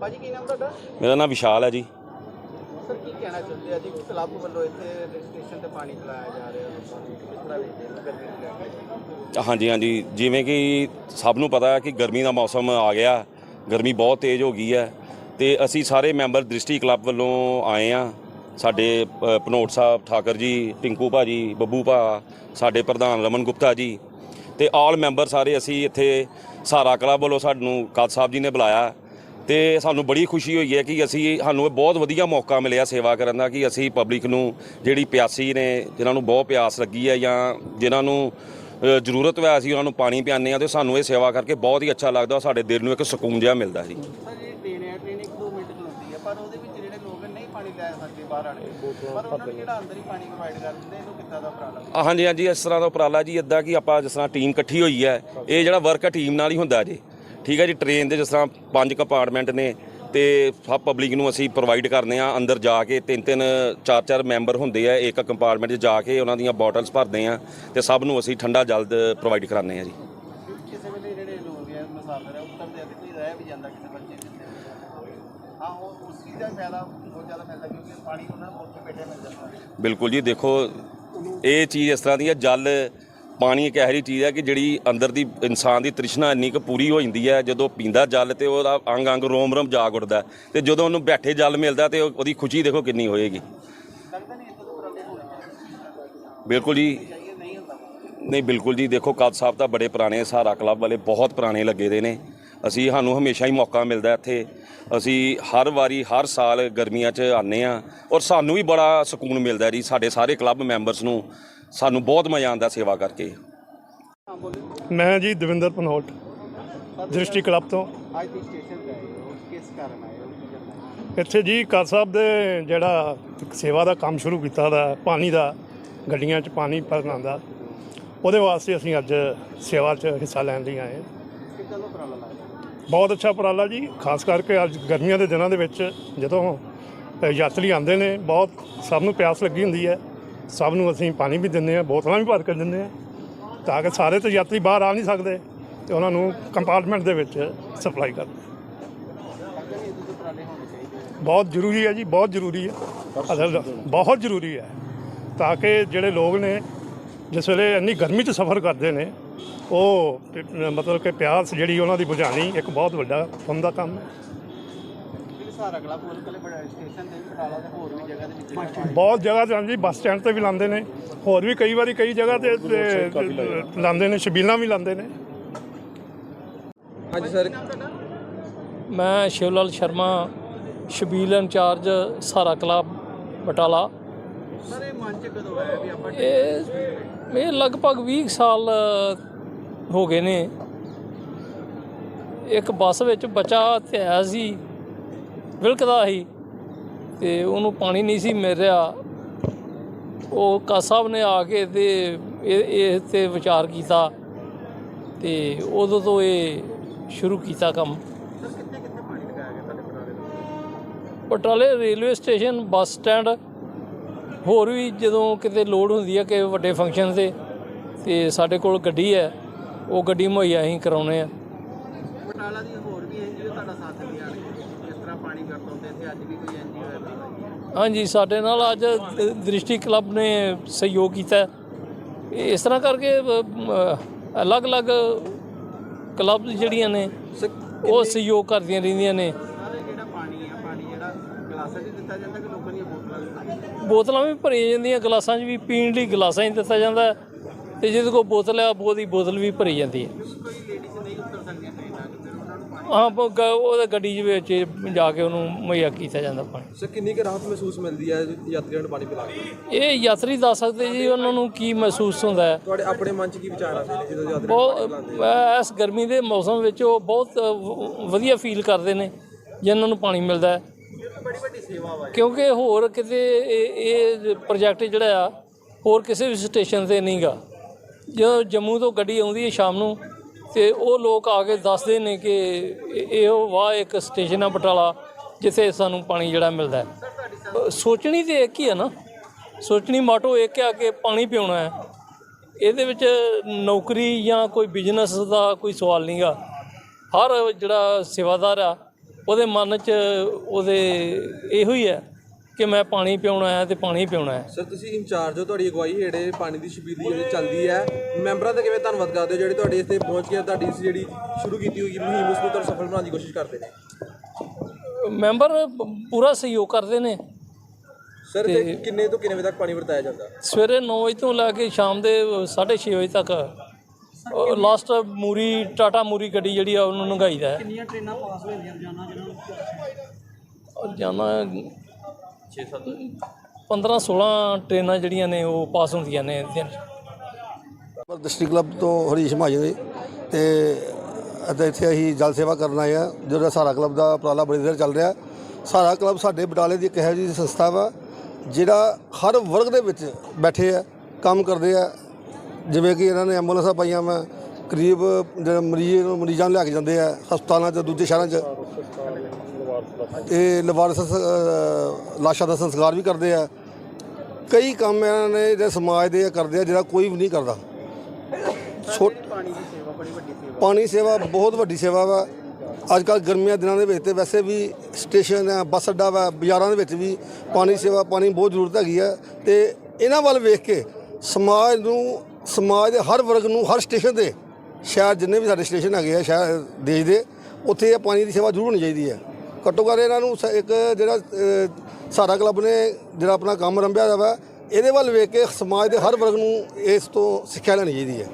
ਭਾਜੀ ਕੀ ਨਾਮ ਤੁਹਾਡਾ? ਮੇਰਾ ਨਾਮ ਵਿਸ਼ਾਲ ਹੈ ਜੀ। ਸਰ ਕੀ ਕਹਿਣਾ ਚਾਹੁੰਦੇ ਆ ਜੀ? ਕਲੱਬ ਵੱਲੋਂ ਇੱਥੇ ਸਟੇਸ਼ਨ ਤੇ ਪਾਣੀ ਪਿਲਾਇਆ ਜਾ ਰਿਹਾ ਹੈ ਕਿਸ ਤਰ੍ਹਾਂ ਵੇਖਦੇ ਹੋ? ਗਰਮੀ ਹਾਂਜੀ ਹਾਂਜੀ। ਜਿਵੇਂ ਕਿ ਸਭ ਨੂੰ ਪਤਾ ਹੈ ਕਿ ਗਰਮੀ ਦਾ ਮੌਸਮ ਆ ਗਿਆ। ਗਰਮੀ ਬਹੁਤ ਤੇਜ਼ ਹੋ ਗਈ ਹੈ। ਤੇ ਅਸੀਂ ਸਾਰੇ ਮੈਂਬਰ ਦ੍ਰਿਸ਼ਟੀ ਕਲੱਬ ਵੱਲੋਂ ਆਏ ਆ ਸਾਡੇ ਅ, ਭਨੋਟ ਸਾਹਿਬ ਠਾਕਰ ਜੀ ਟਿੰਕੂ ਭਾਜੀ ਬੱਬੂ ਭਾ ਸਾਡੇ ਪ੍ਰਧਾਨ ਰਮਨ ਗੁਪਤਾ ਜੀ ਤੇ ਆਲ ਮੈਂਬਰ ਸਾਰੇ ਅਸੀਂ ਇੱਥੇ ਸਹਾਰਾ ਕਲੱਬ ਵੱਲੋਂ ਸਾਨੂੰ ਕਾਦ ਸਾਹਿਬ ਜੀ ਨੇ ਬੁਲਾਇਆ। ਤੇ ਸਾਨੂੰ ਬੜੀ ਖੁਸ਼ੀ ਹੋਈ ਹੈ ਕਿ ਅਸੀਂ ਸਾਨੂੰ ਇਹ ਬਹੁਤ ਵਧੀਆ ਮੌਕਾ ਮਿਲਿਆ ਸੇਵਾ ਕਰਨ ਦਾ ਕਿ ਅਸੀਂ ਪਬਲਿਕ ਨੂੰ ਜਿਹੜੀ ਪਿਆਸੀ ਨੇ ਜਿਨ੍ਹਾਂ ਨੂੰ ਬਹੁਤ ਪਿਆਸ ਲੱਗੀ ਹੈ ਜਾਂ ਜਿਨ੍ਹਾਂ ਨੂੰ ਜ਼ਰੂਰਤ ਹੈ ਅਸੀਂ ਉਹਨਾਂ ਨੂੰ ਪਾਣੀ ਪਿਆਉਂਦੇ ਆ ਤੇ ਸਾਨੂੰ ਇਹ ਸੇਵਾ ਕਰਕੇ ਬਹੁਤ ਹੀ ਅੱਛਾ ਲੱਗਦਾ ਸਾਡੇ ਦਿਲ ਨੂੰ ਇੱਕ ਸਕੂਨ ਜਿਹਾ ਮਿਲਦਾ ਜੀ। ਹਾਂਜੀ ਹਾਂਜੀ ਇਸ ਤਰ੍ਹਾਂ ਦਾ ਉਪਰਾਲਾ ਜੀ ਇਦਾਂ ਕਿ ਆਪਾਂ ਜਿਸ ਤਰ੍ਹਾਂ ਟੀਮ ਇਕੱਠੀ ਹੋਈ ਹੈ ਇਹ ਜਿਹੜਾ ਵਰਕ ਹੈ ਟੀਮ ਨਾਲ ਹੀ ਹੁੰਦਾ ਜੀ। ਠੀਕ ਹੈ ਜੀ ਟ੍ਰੇਨ ਦੇ ਜਿਸ ਤਰ੍ਹਾਂ ਪੰਜ ਕੰਪਾਰਟਮੈਂਟ ਨੇ ਤੇ ਸਭ ਪਬਲਿਕ ਨੂੰ ਅਸੀਂ ਪ੍ਰੋਵਾਈਡ ਕਰਦੇ ਆ ਅੰਦਰ ਜਾ ਕੇ ਤਿੰਨ ਤਿੰਨ ਚਾਰ ਚਾਰ ਮੈਂਬਰ ਹੁੰਦੇ ਆ ਇੱਕ ਕੰਪਾਰਟਮੈਂਟ 'ਚ ਜਾ ਕੇ ਉਹਨਾਂ ਦੀਆਂ ਬੋਟਲਸ ਭਰਦੇ ਆ ਤੇ ਸਭ ਨੂੰ ਅਸੀਂ ਠੰਡਾ ਜਲਦ ਪ੍ਰੋਵਾਈਡ ਕਰਾਉਂਦੇ ਆ ਜੀ। ਕਿਸੇ ਵੇਲੇ ਜਿਹੜੇ ਲੋਕ ਹੈ ਮੁਸਾਫਰ ਹੈ ਉੱਤਰਦੇ ਆ ਤੇ ਕੋਈ ਰਹਿ ਵੀ ਜਾਂਦਾ ਕਿਸੇ ਬੱਚੇ ਜਿੱਥੇ ਹਾਂ ਉਹ ਉਸ ਚੀਜ਼ ਦਾ ਫਾਇਦਾ ਬਹੁਤ ਜ਼ਿਆਦਾ ਮਿਲਦਾ ਕਿਉਂਕਿ ਪਾਣੀ ਉਹਨਾਂ ਨੂੰ ਉੱਥੇ ਬੈਠੇ ਮਿਲ ਜਾਂਦਾ। ਬਿਲਕੁਲ ਜੀ ਦੇਖੋ ਇਹ ਚੀਜ਼ ਇਸ ਤਰ੍ਹਾਂ ਦੀ ਹੈ ਜਲ ਪਾਣੀ ਇੱਕ ਇਹੋ ਜਿਹੀ ਚੀਜ਼ ਹੈ ਕਿ ਜਿਹੜੀ ਅੰਦਰ ਦੀ ਇਨਸਾਨ ਦੀ ਤ੍ਰਿਸ਼ਨਾ ਇੰਨੀ ਕੁ ਪੂਰੀ ਹੋ ਜਾਂਦੀ ਹੈ, ਜਦੋਂ ਪੀਂਦਾ ਜਲ ਤੇ ਉਹਦਾ ਅੰਗ ਅੰਗ ਰੋਮ ਰੋਮ ਜਾਗ ਉੱਠਦਾ ਤੇ ਜਦੋਂ ਉਹਨੂੰ ਬੈਠੇ ਜਲ ਮਿਲਦਾ ਤੇ ਉਹਦੀ ਖੁਸ਼ੀ ਦੇਖੋ ਕਿੰਨੀ ਹੋਏਗੀ। ਬਿਲਕੁਲ ਜੀ। ਨਹੀਂ ਨਹੀਂ ਬਿਲਕੁਲ ਜੀ, ਦੇਖੋ ਕਾਦ ਸਾਹਿਬ ਤਾਂ ਬੜੇ ਪੁਰਾਣੇ ਸਹਾਰਾ ਕਲੱਬ ਵਾਲੇ, ਬਹੁਤ ਪੁਰਾਣੇ ਲੱਗੇ ਦੇ ਨੇ। ਅਸੀਂ ਸਾਨੂੰ ਹਮੇਸ਼ਾ ਹੀ ਮੌਕਾ ਮਿਲਦਾ ਇੱਥੇ। ਅਸੀਂ ਹਰ ਵਾਰੀ, ਹਰ ਸਾਲ ਗਰਮੀਆਂ 'ਚ ਆਨੇ ਆ ਔਰ ਸਾਨੂੰ ਵੀ ਬੜਾ ਸਕੂਨ ਮਿਲਦਾ ਜੀ, ਸਾਡੇ ਸਾਰੇ ਕਲੱਬ ਮੈਂਬਰਸ ਨੂੰ। ਸਾਨੂੰ ਬਹੁਤ ਮਜ਼ਾ ਆਉਂਦਾ ਸੇਵਾ ਕਰਕੇ। ਮੈਂ ਜੀ ਦਵਿੰਦਰ ਪਨੋਟ ਦ੍ਰਿਸ਼ਟੀ ਕਲੱਬ ਤੋਂ। ਅੱਜ ਦੀ ਸਟੇਸ਼ਨ ਤੇ ਆਏ ਹੋ ਕਿਸ ਕਾਰਨ ਆਏ ਹੋ? ਕੀ ਕਰਨਾ ਹੈ ਇੱਥੇ ਜੀ ਕਾਦ ਸਾਹਿਬ ਦੇ ਜਿਹੜਾ ਸੇਵਾ ਦਾ ਕੰਮ ਸ਼ੁਰੂ ਕੀਤਾ ਦਾ ਪਾਣੀ ਦਾ ਗੱਡੀਆਂ 'ਚ ਪਾਣੀ ਭਰਨ ਦਾ ਉਹਦੇ ਵਾਸਤੇ ਅਸੀਂ ਅੱਜ ਸੇਵਾ 'ਚ ਹਿੱਸਾ ਲੈਣ ਲਈ ਆਏ ਹਾਂ। ਕਿੱਦਾਂ ਦਾ ਉਪਰਾਲਾ ਲੱਗਦਾ? ਬਹੁਤ ਅੱਛਾ ਉਪਰਾਲਾ ਜੀ ਖਾਸ ਕਰਕੇ ਅੱਜ ਗਰਮੀਆਂ ਦੇ ਦਿਨਾਂ ਦੇ ਵਿੱਚ ਜਦੋਂ ਯਾਤਰੀ ਆਉਂਦੇ ਨੇ ਬਹੁਤ ਸਭ ਨੂੰ ਪਿਆਸ ਲੱਗੀ ਹੁੰਦੀ ਹੈ। ਸਭ ਨੂੰ ਅਸੀਂ ਪਾਣੀ ਵੀ ਦਿੰਦੇ ਹਾਂ, ਬੋਤਲਾਂ ਵੀ ਭਰ ਕੇ ਦਿੰਦੇ ਹਾਂ, ਤਾਂ ਕਿ ਸਾਰੇ ਤੇ ਯਾਤਰੀ ਬਾਹਰ ਆ ਨਹੀਂ ਸਕਦੇ ਤੇ ਉਹਨਾਂ ਨੂੰ ਕੰਪਾਰਟਮੈਂਟ ਦੇ ਵਿੱਚ ਸਪਲਾਈ ਕਰਦੇ ਬਹੁਤ ਜ਼ਰੂਰੀ ਹੈ ਜੀ, ਬਹੁਤ ਜ਼ਰੂਰੀ ਹੈ। ਅਸਲ ਬਹੁਤ ਜ਼ਰੂਰੀ ਹੈ, ਤਾਂ ਕਿ ਜਿਹੜੇ ਲੋਕ ਨੇ, ਜਿਸ ਵੇਲੇ ਇੰਨੀ ਗਰਮੀ 'ਚ ਸਫ਼ਰ ਕਰਦੇ ਨੇ, ਉਹ, ਮਤਲਬ ਕਿ ਪਿਆਸ ਜਿਹੜੀ ਉਹਨਾਂ ਦੀ ਬੁਝਾਣੀ ਇੱਕ ਬਹੁਤ ਵੱਡਾ ਪੁੰਨ ਦਾ ਕੰਮ ਹੈ। ਸਹਾਰਾ ਕਲੱਬ ਵੱਲੋਂ ਕੱਲੇ ਬੜਾ ਸਟੇਸ਼ਨ ਤੇ ਵੀ ਪਟਾਲਾ ਤੇ ਹੋਰ ਵੀ ਜਗ੍ਹਾ ਦੇ ਵਿੱਚ ਪਾਣੀ ਬਹੁਤ ਜਗ੍ਹਾ ਤੇ ਹਾਂਜੀ ਬੱਸ ਸਟੈਂਡ ਤੇ ਵੀ ਲਾਉਂਦੇ ਨੇ। ਹੋਰ ਵੀ ਕਈ ਵਾਰੀ ਕਈ ਜਗ੍ਹਾ ਤੇ ਲਾਉਂਦੇ ਨੇ ਛਬੀਲਾਂ ਵੀ ਲਾਉਂਦੇ ਨੇ। ਹਾਂਜੀ ਸਰ। ਮੈਂ ਸ਼ਿਵਲਾਲ ਸ਼ਰਮਾ ਸ਼ਬੀਲ ਇੰਚਾਰਜ ਸਾਰਾ ਕਲੱਬ ਬਟਾਲਾ। ਸਰ ਇਹ ਮਨ ਚ ਕਦੋਂ ਆਇਆ ਵੀ ਆਪਾਂ ਇਹ ਇਹ ਲਗਭਗ 20 ਕੁ ਸਾਲ ਹੋ ਗਏ ਨੇ। ਇੱਕ ਬੱਸ ਵਿੱਚ ਬੱਚਾ ਤੇ ਆਇਆ ਸੀ। ਵਿਲਕਦਾ ਸੀ ਤੇ ਉਹਨੂੰ ਪਾਣੀ ਨਹੀਂ ਸੀ ਮਿਲ ਰਿਹਾ। ਉਹ ਕਾ ਸਾਹਿਬ ਨੇ ਆ ਕੇ ਤੇ ਇਹ ਤੇ ਵਿਚਾਰ ਕੀਤਾ ਤੇ ਉਦੋਂ ਤੋਂ ਇਹ ਸ਼ੁਰੂ ਕੀਤਾ ਕੰਮ। ਬਟਾਲੇ ਰੇਲਵੇ ਸਟੇਸ਼ਨ ਬੱਸ ਸਟੈਂਡ। ਹੋਰ ਵੀ ਜਦੋਂ ਕਿਤੇ ਲੋਡ ਹੁੰਦੀ ਹੈ ਕਿ ਵੱਡੇ ਫੰਕਸ਼ਨ ਤੇ ਤੇ ਸਾਡੇ ਕੋਲ ਗੱਡੀ ਹੈ ਉਹ ਗੱਡੀ ਮੁਹੱਈਆ ਅਸੀਂ ਕਰਾਉਨੇ ਆ। ਬਟਾਲਾ ਦੀ ਤੁਹਾਡਾ ਸਾਥ ਦਿੰਦੇ ਆਣਗੇ ਜਿਸ ਤਰ੍ਹਾਂ ਪਾਣੀ ਵਰਤੋਂਦੇ ਤੇ ਅੱਜ ਵੀ ਕੋਈ ਐਨਜੀਓ ਹੈ ਤਾਂ ਹਾਂਜੀ ਸਾਡੇ ਨਾਲ ਅੱਜ ਦ੍ਰਿਸ਼ਟੀ ਕਲੱਬ ਨੇ ਸਹਿਯੋਗ ਕੀਤਾ। ਹੈ। ਇਸ ਤਰ੍ਹਾਂ ਕਰਕੇ ਅਲੱਗ-ਅਲੱਗ ਕਲੱਬ ਜਿਹੜੀਆਂ ਨੇ ਉਹ ਸਹਿਯੋਗ ਕਰਦੀਆਂ ਰਹਿੰਦੀਆਂ ਨੇ। ਸਾਰੇ ਜਿਹੜਾ ਪਾਣੀ ਆ ਪਾਣੀ ਜਿਹੜਾ ਗਲਾਸਾਂ 'ਚ ਦਿੱਤਾ ਜਾਂਦਾ ਕਿ ਲੋਕਾਂ ਦੀਆਂ ਬੋਤਲਾਂ ਵੀ ਭਰੀਆਂ ਜਾਂਦੀਆਂ ਗਲਾਸਾਂ 'ਚ ਵੀ ਪੀਣ ਲਈ ਗਲਾਸਾਂ 'ਚ ਦਿੱਤਾ ਜਾਂਦਾ। ਹੈ ਤੇ ਜਿਹਦੇ ਕੋਲ ਬੋਤਲ ਹੈ ਉਹਦੀ ਬੋਤਲ ਵੀ ਭਰੀ ਜਾਂਦੀ ਹੈ। ਹਾਂ ਬ- ਗ- ਉਹਦੇ ਗੱਡੀ ਦੇ ਵਿੱਚ ਜਾ ਕੇ ਉਹਨੂੰ ਮੁਹੱਈਆ ਕੀਤਾ ਜਾਂਦਾ ਪਾਣੀ। ਸਰ ਕਿੰਨੀ ਕੁ ਰਾਹਤ ਮਹਿਸੂਸ ਮਿਲਦੀ ਹੈ ਯਾਤਰੀਆਂ ਨੂੰ ਪਾਣੀ ਪਿਲਾ ਕੇ? ਇਹ ਯਾਤਰੀ ਦੱਸ ਸਕਦੇ ਜੀ ਉਹਨਾਂ ਨੂੰ ਕੀ ਮਹਿਸੂਸ ਹੁੰਦਾ ਹੈ। ਤੁਹਾਡੇ ਆਪਣੇ ਮਨ 'ਚ ਕੀ ਵਿਚਾਰ ਆਉਂਦੇ ਨੇ ਜਦੋਂ ਯਾਤਰੀ ਬਹੁਤ ਅਹ ਇਸ ਗਰਮੀ ਦੇ ਮੌਸਮ ਵਿੱਚ ਉਹ ਬਹੁਤ ਵ- ਵਧੀਆ ਫੀਲ ਕਰਦੇ ਨੇ ਜਿਨ੍ਹਾਂ ਨੂੰ ਪਾਣੀ ਮਿਲਦਾ ਹੈ। ਬੜੀ ਵੱਡੀ ਸੇਵਾ ਵਾ ਕਿਉਂਕਿ ਹੋਰ ਕਿਤੇ ਇਹ ਇਹ ਪ੍ਰੋਜੈਕਟ ਜਿਹੜਾ ਆ ਹੋਰ ਕਿਸੇ ਵੀ ਸਟੇਸ਼ਨ ਤੇ ਨਹੀਂਗਾ ਜਦੋਂ ਜੰਮੂ ਤੋਂ ਗੱਡੀ ਆਉਂਦੀ ਹੈ ਸ਼ਾਮ ਨੂੰ ਤੇ ਉਹ ਲੋਕ ਆ ਕੇ ਦੱਸਦੇ ਨੇ ਕਿ ਇਹ- ਇਹੋ ਵਾਹ ਇੱਕ ਸਟੇਸ਼ਨ ਆ ਬਟਾਲਾ, ਜਿੱਥੇ ਸਾਨੂੰ ਪਾਣੀ ਜਿਹੜਾ ਮਿਲਦਾ ਹੈ। ਸੋਚਣੀ ਤੇ ਇੱਕ ਹੀ ਆ ਨਾ। ਸੋਚਣੀ ਮਾਟੋ ਇੱਕ ਆ ਕਿ ਪਾਣੀ ਪਿਉਣਾ ਹੈ। ਇਹਦੇ ਵਿੱਚ ਨੌਕਰੀ ਜਾਂ ਕੋਈ ਬਿਜ਼ਨਸ ਦਾ ਕੋਈ ਸਵਾਲ ਨਹੀਂਗਾ ਹਰ ਜਿਹੜਾ ਸੇਵਾਦਾਰ ਆ, ਉਹਦੇ ਮਨ 'ਚ ਉਹਦੇ ਇਹੋ ਹੀ ਹੈ ਕਿ ਮੈਂ ਪਾਣੀ ਪਿਉਣਾ ਹੈ ਤੇ ਪਾਣੀ ਪਿਉਣਾ ਹੈ। ਸਰ ਤੁਸੀਂ ਇੰਚਾਰਜ ਹੋ ਤੁਹਾਡੀ ਅਗਵਾਈ ਹੇੜੇ ਪਾਣੀ ਦੀ ਛਬੀਲੀ ਜਿਹੜੀ ਚੱਲਦੀ ਹੈ। ਮੈਂਬਰਾਂ ਦਾ ਕਿਵੇਂ ਧੰਨਵਾਦ ਕਰਦੇ ਹੋ ਜਿਹੜੇ ਤੁਹਾਡੇ ਇੱਥੇ ਪਹੁੰਚ ਕੇ ਤੁਹਾਡੀ ਇਸ ਜਿਹੜੀ ਸ਼ੁਰੂ ਕੀਤੀ ਹੋਈ ਮੁਹਿੰਮ ਉਸ ਨੂੰ ਤੁਹਾਨੂੰ ਸਫਲ ਬਣਾਉਣ ਦੀ ਕੋਸ਼ਿਸ਼ ਕਰਦੇ ਨੇ? ਮੈਂਬਰ ਪੂਰਾ ਸਹਿਯੋਗ ਕਰਦੇ ਨੇ। ਸਰ ਤੇ ਕਿੰਨੇ ਤੋਂ ਕਿੰਨੇ ਵਜੇ ਤੱਕ ਪਾਣੀ ਵਰਤਾਇਆ ਜਾਂਦਾ? ਸਵੇਰੇ 9 ਵਜੇ ਤੋਂ ਲੈ ਕੇ ਸ਼ਾਮ ਦੇ 6:30 ਵਜੇ ਤੱਕ। ਲਾਸਟ ਮੂਰੀ ਟਾਟਾ ਮੂਰੀ ਗੱਡੀ ਜਿਹੜੀ ਆ ਉਹਨੂੰ ਲੰਘਾਈਦਾ ਹੈ। ਕਿੰਨੀਆਂ ਟ੍ਰੇਨਾਂ ਪਾਸ ਹੋ ਜਾਂਦੀਆਂ ਰੋਜ਼ਾਨਾ ਜਿਹਨਾਂ ਰੋਜ਼ਾਨਾ 6-7 15 16 ਟ੍ਰੇਨਾਂ ਜਿਹੜੀਆਂ ਨੇ ਉਹ ਪਾਸ ਹੁੰਦੀਆਂ ਨੇ ਦਿਨ 'ਚ ਪਰ ਡਿਸਟ੍ਰਿਕਟ ਕਲੱਬ ਤੋਂ ਹਰੀਸ਼ ਮਹਾਜਨ ਤੇ ਅਤੇ ਇੱਥੇ ਅਸੀਂ ਜਲ ਸੇਵਾ ਕਰਨ ਆਏ ਆ ਜਿਹੜਾ ਸਾਰਾ ਕਲੱਬ ਦਾ ਉਪਰਾਲਾ ਬੜੀ ਦੇਰ ਚੱਲ ਰਿਹਾ। ਸਾਰਾ ਕਲੱਬ ਸਾਡੇ ਬਟਾਲੇ ਦੀ ਇੱਕ ਇਹੋ ਜਿਹੀ ਸੰਸਥਾ ਵਾ ਜਿਹੜਾ ਹਰ ਵਰਗ ਦੇ ਵਿੱਚ ਬੈਠੇ ਆ ਕੰਮ ਕਰਦੇ ਆ। ਜਿਵੇਂ ਕਿ ਇਹਨਾਂ ਨੇ ਐਂਬੂਲੈਂਸਾਂ ਪਾਈਆਂ ਵਾ ਕਰੀਬ ਜਿਹੜੇ ਮਰੀਜ਼ ਨੂੰ ਮਰੀਜ਼ਾਂ ਨੂੰ ਲੈ ਕੇ ਜਾਂਦੇ ਆ ਹਸਪਤਾਲਾਂ 'ਚ ਦੂਜੇ ਸ਼ਹਿਰਾਂ 'ਚ। ਇਹ ਲਵਾਰਸ ਲਾਸ਼ਾਂ ਦਾ ਸੰਸਕਾਰ ਵੀ ਕਰਦੇ ਆ। ਕਈ ਕੰਮ ਇਹਨਾਂ ਨੇ ਜਿਹੜੇ ਸਮਾਜ ਦੇ ਕਰਦੇ ਆ, ਜਿਹੜਾ ਕੋਈ ਵੀ ਨਹੀਂ ਕਰਦਾ। ਛੋਟ ਪਾਣੀ ਦੀ ਸੇਵਾ ਬੜੀ ਵੱਡੀ ਸੇਵਾ ਪਾਣੀ ਸੇਵਾ ਬਹੁਤ ਵੱਡੀ ਸੇਵਾ ਵਾ। ਅੱਜ ਕੱਲ ਗਰਮੀਆਂ ਦਿਨਾਂ ਦੇ ਵਿੱਚ ਤੇ ਵੈਸੇ ਵੀ ਸਟੇਸ਼ਨ ਹੈ ਬੱਸ ਅੱਡਾ ਵਾ, ਬਾਜ਼ਾਰਾਂ ਦੇ ਵਿੱਚ ਵੀ ਪਾਣੀ ਸੇਵਾ, ਪਾਣੀ ਬਹੁਤ ਜ਼ਰੂਰਤ ਹੈਗੀ ਆ। ਤੇ ਇਹਨਾਂ ਵੱਲ ਵੇਖ ਕੇ ਸਮਾਜ ਨੂੰ, ਸਮਾਜ ਦੇ ਹਰ ਵਰਗ ਨੂੰ, ਹਰ ਸਟੇਸ਼ਨ ਤੇ, ਸ਼ਹਿਰ ਜਿੰਨੇ ਵੀ ਸਾਡੇ ਸਟੇਸ਼ਨ ਹੈਗੇ ਆ, ਸ਼ਹਿਰ, ਦੇਸ਼ ਦੇ, ਉੱਥੇ ਇਹ ਪਾਣੀ ਦੀ ਸੇਵਾ ਜ਼ਰੂਰ ਹੋਣੀ ਚਾਹੀਦੀ ਹੈ ਘੱਟੋ ਘੱਟ ਇਹਨਾਂ ਨੂੰ ਸ- ਇੱਕ ਜਿਹੜਾ ਅ, ਸਾਰਾ ਕਲੱਬ ਨੇ ਜਿਹੜਾ ਆਪਣਾ ਕੰਮ ਰੰਭਿਆ ਹੋਇਆ ਵਾ ਇਹਦੇ ਵੱਲ ਵੇਖ ਕੇ ਸਮਾਜ ਦੇ ਹਰ ਵਰਗ ਨੂੰ ਇਸ ਤੋਂ ਸਿੱਖਿਆ ਲੈਣੀ ਚਾਹੀਦੀ ਹੈ।